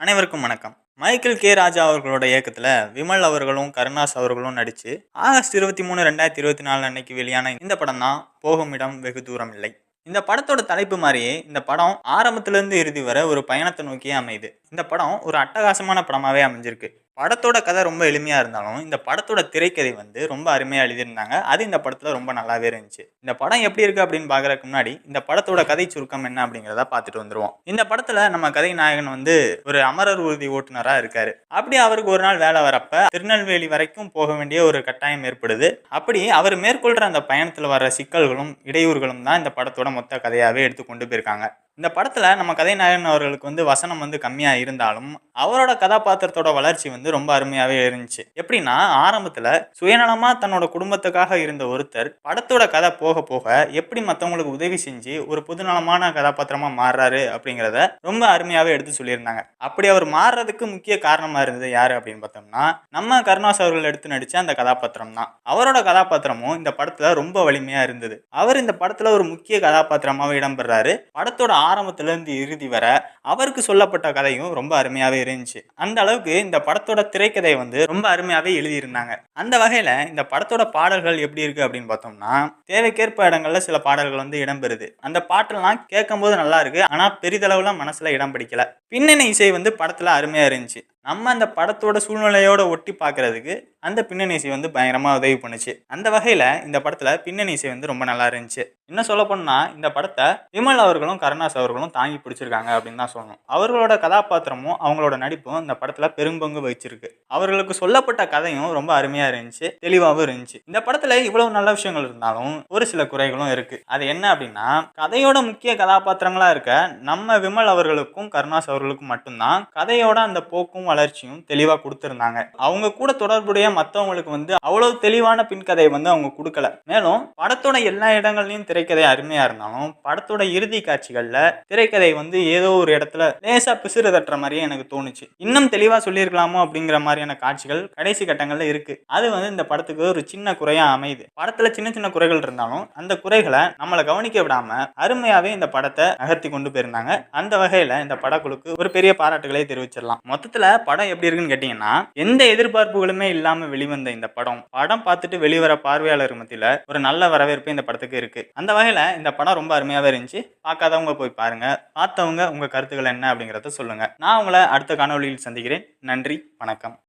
அனைவருக்கும் வணக்கம். Michael K. ராஜா அவர்களோட இயக்கத்தில் விமல் அவர்களும் கருணாஸ் அவர்களும் நடித்து ஆகஸ்ட் இருபத்தி மூணு ரெண்டாயிரத்தி இருபத்தி நாலு அன்னைக்கு வெளியான இந்த படம் தான் போகும் இடம் வெகு தூரம் இல்லை. இந்த படத்தோட தலைப்பு மாதிரியே இந்த படம் ஆரம்பத்திலேருந்து இறுதி வர ஒரு பயணத்தை நோக்கியே அமையுது. இந்த படம் ஒரு அட்டகாசமான படமாகவே அமைஞ்சிருக்கு. படத்தோட கதை ரொம்ப எளிமையாக இருந்தாலும் இந்த படத்தோட திரைக்கதை வந்து ரொம்ப அருமையாக எழுதியிருந்தாங்க. அது இந்த படத்தில் ரொம்ப நல்லாவே இருந்துச்சு. இந்த படம் எப்படி இருக்குது அப்படின்னு பார்க்குறதுக்கு முன்னாடி இந்த படத்தோட கதை சுருக்கம் என்ன அப்படிங்கிறத பார்த்துட்டு வந்துடுவோம் இந்த படத்தில் நம்ம கதை நாயகன் வந்து ஒரு அமரர் உறுதி ஓட்டுநராக இருக்கார். அப்படி அவருக்கு ஒரு நாள் வேலை வரப்ப திருநெல்வேலி வரைக்கும் போக வேண்டிய ஒரு கட்டாயம் ஏற்படுது. அப்படி அவர் மேற்கொள்கிற அந்த பயணத்தில் வர சிக்கல்களும் இடையூறுகளும் தான் இந்த படத்தோட மொத்த கதையாகவே எடுத்து கொண்டு போயிருக்காங்க. இந்த படத்தில் நம்ம கதைநாயகன் அவர்களுக்கு வந்து வசனம் வந்து கம்மியாக இருந்தாலும் அவரோட கதாபாத்திரத்தோட வளர்ச்சி வந்து ரொம்ப அருமையாகவே இருந்துச்சு. எப்படின்னா ஆரம்பத்தில் சுயநலமாக தன்னோட குடும்பத்துக்காக இருந்த ஒருத்தர் படத்தோட கதை போக போக எப்படி மற்றவங்களுக்கு உதவி செஞ்சு ஒரு புதுநலமான கதாபாத்திரமாக மாறுறாரு அப்படிங்கிறத ரொம்ப அருமையாகவே எடுத்து சொல்லியிருந்தாங்க. அப்படி அவர் மாறுறதுக்கு முக்கிய காரணமாக இருந்தது யார் அப்படின்னு பார்த்தோம்னா நம்ம கருணாஸ் அவர்கள் எடுத்து நடித்த அந்த கதாபாத்திரம் தான். அவரோட கதாபாத்திரமும் இந்த படத்தில் ரொம்ப வலிமையாக இருந்தது. அவர் இந்த படத்தில் ஒரு முக்கிய கதாபாத்திரமாகவே இடம்பெறாரு. படத்தோட ஆரம்பத்துலேருந்து இறுதி வர அவருக்கு சொல்லப்பட்ட கதையும் ரொம்ப அருமையாகவே இருந்துச்சு. அந்த அளவுக்கு இந்த படத்தோட திரைக்கதை வந்து ரொம்ப அருமையாகவே எழுதியிருந்தாங்க. அந்த வகையில் இந்த படத்தோட பாடல்கள் எப்படி இருக்குது அப்படின்னு பார்த்தோம்னா தேவைக்கேற்ப இடங்களில் சில பாடல்கள் வந்து இடம்பெறுது. அந்த பாட்டெல்லாம் கேட்கும்போது நல்லா இருக்கு. ஆனால் பெரிதளவில் மனசில் இடம் பிடிக்கல. பின்னணி இசை வந்து படத்தில் அருமையாக இருந்துச்சு. நம்ம அந்த படத்தோட சூழ்நிலையோட ஒட்டி பார்க்கறதுக்கு அந்த பின்னணி இசை வந்து பயங்கரமாக உதவி பண்ணுச்சு. அந்த வகையில் இந்த படத்தில் பின்னணி இசை வந்து ரொம்ப நல்லா இருந்துச்சு. இன்னும் சொல்ல போனால் இந்த படத்தை விமல் அவர்களும் கருணாஸ் அவர்களும் தாங்கி பிடிச்சிருக்காங்க அப்படின்னு தான் சொல்லணும். அவர்களோட கதாபாத்திரமும் அவங்களோட நடிப்பும் இந்த படத்தில் பெரும்பங்கு வகிச்சிருக்கு. அவர்களுக்கு சொல்லப்பட்ட கதையும் ரொம்ப அருமையாக இருந்துச்சு. தெளிவாகவும் இருந்துச்சு. இந்த படத்தில் இவ்வளவு நல்ல விஷயங்கள் இருந்தாலும் ஒரு சில குறைகளும் இருக்குது அது என்ன அப்படின்னா கதையோட முக்கிய கதாபாத்திரங்களாக இருக்க நம்ம விமல் அவர்களுக்கும் கருணாஸ் அவர்களுக்கும் மட்டும்தான் கதையோட அந்த போக்கும் வளர்ச்சியும் தெளிவாக கொடுத்துருந்தாங்க. அவங்க கூட தொடர்புடைய மற்றவங்களுக்கு வந்து அவ்வளவு தெளிவான பின்கதையை வந்து அவங்க கொடுக்கல. மேலும் படத்தோட எல்லா இடங்கள்லையும் திரைக்கதை அருமையா இருந்தாலும் படத்தோட இறுதி காட்சிகள்ல திரைக்கதை வந்து ஏதோ ஒரு இடத்துல லேசா பிசுறு தட்டுற மாதிரியே எனக்கு தோணுச்சு. இன்னும் தெளிவா சொல்லியிருக்கலாமோ அப்படிங்கிற மாதிரியான காட்சிகள் கடைசி கட்டங்கள்ல இருக்கு. அது வந்து இந்த படத்துக்கு ஒரு சின்ன குறையா அமையுது. படத்துல சின்ன சின்ன குறைகள் இருந்தாலும் அந்த குறைகளை நம்மளை கவனிக்க விடாம அருமையாவே இந்த படத்தை நகர்த்தி கொண்டு போயிருந்தாங்க. அந்த வகையில இந்த படக்குழுக்கு ஒரு பெரிய பாராட்டுகளை தெரிவிச்சிடலாம். மொத்தத்துல படம் எப்படி இருக்குன்னு கேட்டீங்கன்னா எந்த எதிர்பார்ப்புகளுமே இல்லாம வெளிவந்த இந்த படம். படம் பார்த்துட்டு வெளிவர பார்வையாளர் மத்தியில ஒரு நல்ல வரவேற்பு இந்த படத்துக்கு இருக்கு. அந்த வகையில இந்த படம் ரொம்ப அருமையாவே இருந்துச்சு. பார்க்காதவங்க போய் பாருங்க. பார்த்தவங்க உங்க கருத்துக்கள் என்ன அப்படிங்கறத சொல்லுங்க. நான் உங்களை அடுத்த காணொலியில் சந்திக்கிறேன். நன்றி வணக்கம்.